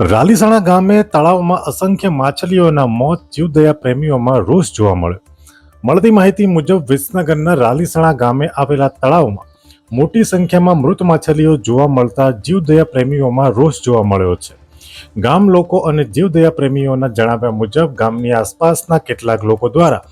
રાલીસણા ગામે તળાવમાં અસંખ્ય માછલીઓના મોત જીવદયા પ્રેમીઓમાં રોષ જોવા મળ્યો. મળતી માહિતી મુજબ વિસનગરના રાલીસાણા ગામે આવેલા તળાવમાં મોટી સંખ્યામાં મૃત માછલીઓ જોવા મળતા જીવદયા પ્રેમીઓમાં રોષ જોવા મળ્યો છે. ગામ લોકો અને જીવદયા પ્રેમીઓના જણાવ્યા મુજબ ગામની આસપાસના કેટલાક લોકો દ્વારા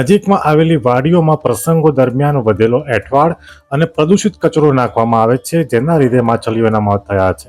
નજીકમાં આવેલી વાડીઓમાં પ્રસંગો દરમિયાન વધેલો એઠવાડ અને પ્રદૂષિત કચરો નાખવામાં આવે છે, જેના લીધે માછલીઓના મોત થયા છે.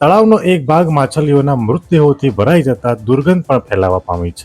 તળાવનો એક ભાગ માછલીઓના મૃતદેહોથી ભરાઈ જતા દુર્ગંધ પણ ફેલાવા પામી છે.